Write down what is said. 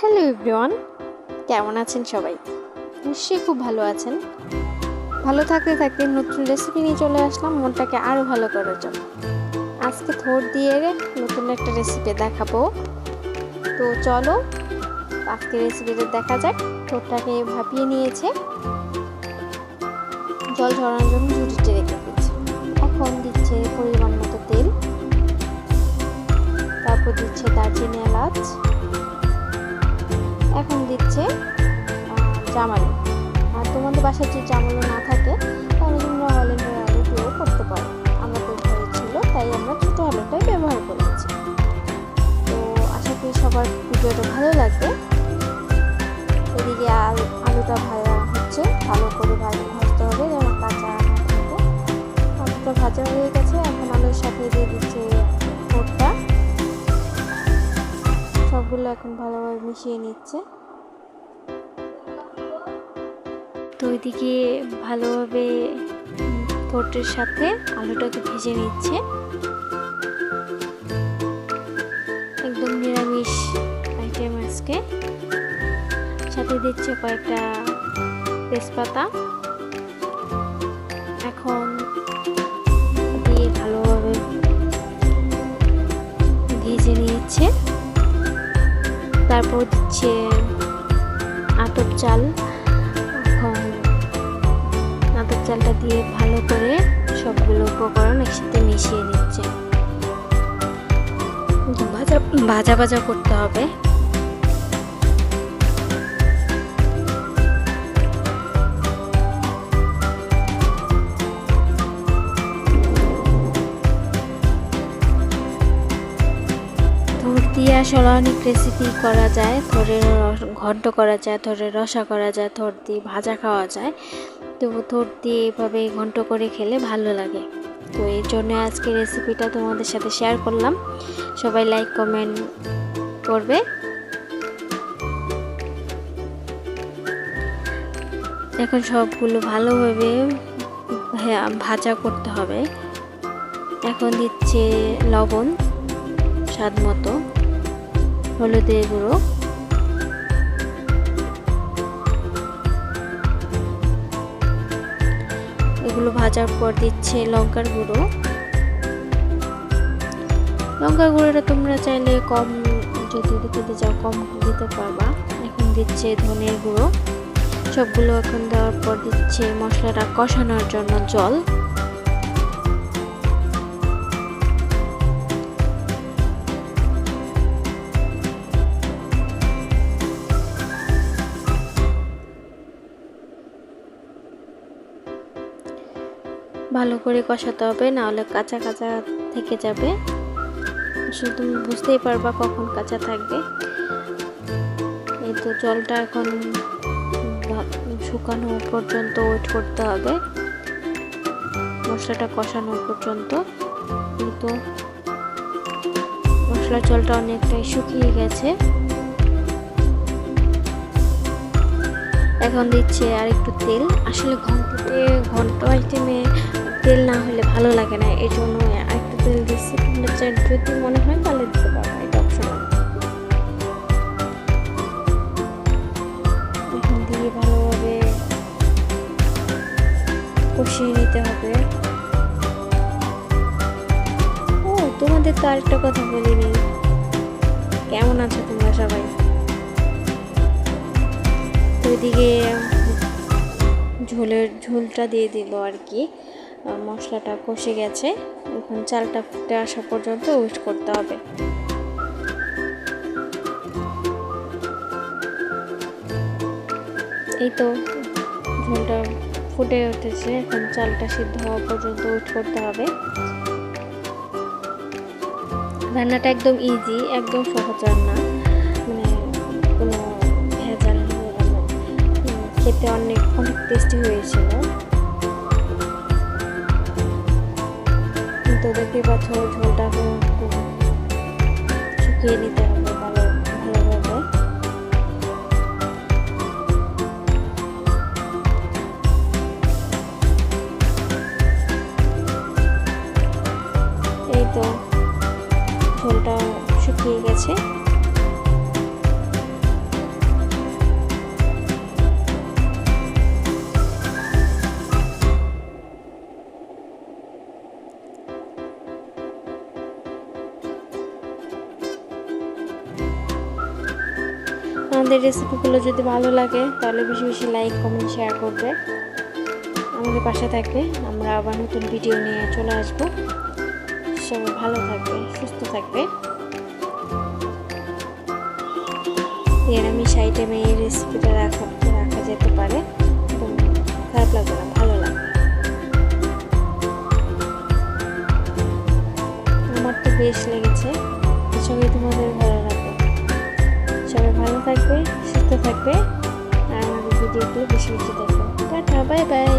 Hello everyone, কেমন আছেন সবাই? নিশ্চয়ই খুব ভালো আছেন। ভালো থাকতে থাকতে নতুন রেসিপি নিয়ে চলে আসলাম, মনটাকে আরও ভালো করার জন্য। আজকে থোর দিয়ে নতুন একটা রেসিপি দেখাবো। তো চলো, আজকে রেসিপিটা দেখা যাক। থোরটাকে ভাপিয়ে নিয়েছে। জল ঝরানোর জন্য ঝুটিতে জামালু আর তোমাদের বাসায় যে জামালু না থাকে, তাহলে তোমরা হল্যান্ডের আলু দিয়েও করতে পারো। আমাদের ঘরে ছিল, তাই আমরা ছোটো আলুটাই ব্যবহার করেছি। তো আশা করি সবার ভিডিওটা ভালো লাগবে। এদিকে আলুটা ভাজা হচ্ছে। ভালো করে ভালো ভাজতে হবে যেমন কাঁচা না থাকে। আলুটা ভাজা হয়ে গেছে, এখন আলুর সাথে দিয়ে দিচ্ছে সবগুলো এখন ভালোভাবে মিশিয়ে নিচ্ছে। তো ওইদিকে ভালোভাবে পোটের সাথে আলুটাকে ভেজে নিচ্ছে। একদম নিরামিষ আইটেম আজকে। সাথে দিচ্ছে কয়েকটা তেজপাতা। এখন দিয়ে ভালোভাবে ভেজে নিয়েছে তারপর দিচ্ছে আতপ চাল। চালটা দিয়ে ভালো করে সবগুলো উপকরণ একসাথে মিশিয়ে নিচ্ছে। ভাজা ভাজা ভাজা করতে হবে। দিয়ে আসলে অনেক রেসিপি করা যায় থোরের ঘন্ট করা যায় থোরের রসা করা যায় থোর দিয়ে ভাজা খাওয়া যায়। তো দিয়ে এভাবে ঘন্ট করে খেলে ভালো লাগে। তো এই জন্য আজকে রেসিপিটা তোমাদের সাথে শেয়ার করলাম। সবাই লাইক কমেন্ট করবে। এখন সবগুলো ভালোভাবে ভাজা করতে হবে। এখন দিচ্ছে লবণ, স্বাদ মতো, হলুদের গুঁড়ো। এগুলো ভাজার পর দিচ্ছে লঙ্কার গুঁড়ো। লঙ্কা গুঁড়োটা তোমরা চাইলে কম, যদি দিতে চাও কম দিতে পারবা। এখন দিচ্ছে ধনের গুঁড়ো। সবগুলো এখন দেওয়ার পর দিচ্ছে মশলাটা কষানোর জন্য জল। ভালো করে কষাতে হবে, নাহলে কাঁচা কাঁচা থেকে যাবে। আসলে তুমি বুঝতেই পারবা কখন কাঁচা থাকবে। এই তো জলটা এখন শুকানো পর্যন্ত ওয়েট করতে হবে। মশলাটা কষানো পর্যন্ত। কিন্তু মশলার জলটা অনেকটাই শুকিয়ে গেছে। এখন দিচ্ছে আর একটু তেল। আসলে ঘন্টতে ঘন্ট আইটেমে তেল না হলে ভালো লাগে না, এই জন্য আরেকটু তেল দিচ্ছি তোমরা চাই যদি মনে হয় তাহলে দিতে পারো, এটা অপশনাল দিয়ে ভালোভাবে কষিয়ে নিতে হবে। ও, তোমাদের তো আরেকটা কথা বলিনি কেমন আছো তোমরা সবাই? ওইদিকে ঝোলের, ঝোলটা দিয়ে দিল আর কি। মশলাটা কষে গেছে। এখন চালটা ফুটে আসা পর্যন্ত ওয়েট করতে হবে। এই তো ঝোলটা ফুটে উঠেছে। এখন চালটা সিদ্ধ হওয়া পর্যন্ত ওয়েট করতে হবে। রান্নাটা একদম ইজি একদম সহজ রান্না। মানে কোনো ভেজাল খেতে অনেক অনেক টেস্টি হয়েছিল। দেখতে পাচ্ছ ঝোলটা শুকিয়ে নিতে হবে ভালো ভালোভাবে এই তো ঝোলটা শুকিয়ে গেছে। আমাদের রেসিপিগুলো যদি ভালো লাগে, তাহলে বেশি বেশি লাইক কমেন্ট শেয়ার করবে। আমাদের পাশে থাকবে আমরা আবার নতুন ভিডিও নিয়ে চলে আসব। সবাই ভালো থাকবে, সুস্থ থাকবে। নিরামিষ আইটেমে এই রেসিপিটা রাখা রাখা যেতে পারে। খারাপ লাগবে না, ভালো লাগবে। আমার তো বেশ লেগেছে। করি তোমাদের থাকবে সুস্থ থাকবে। আর আমাদের ভিডিওগুলো বেশি বেশি দেখবে টাটা বাই বাই।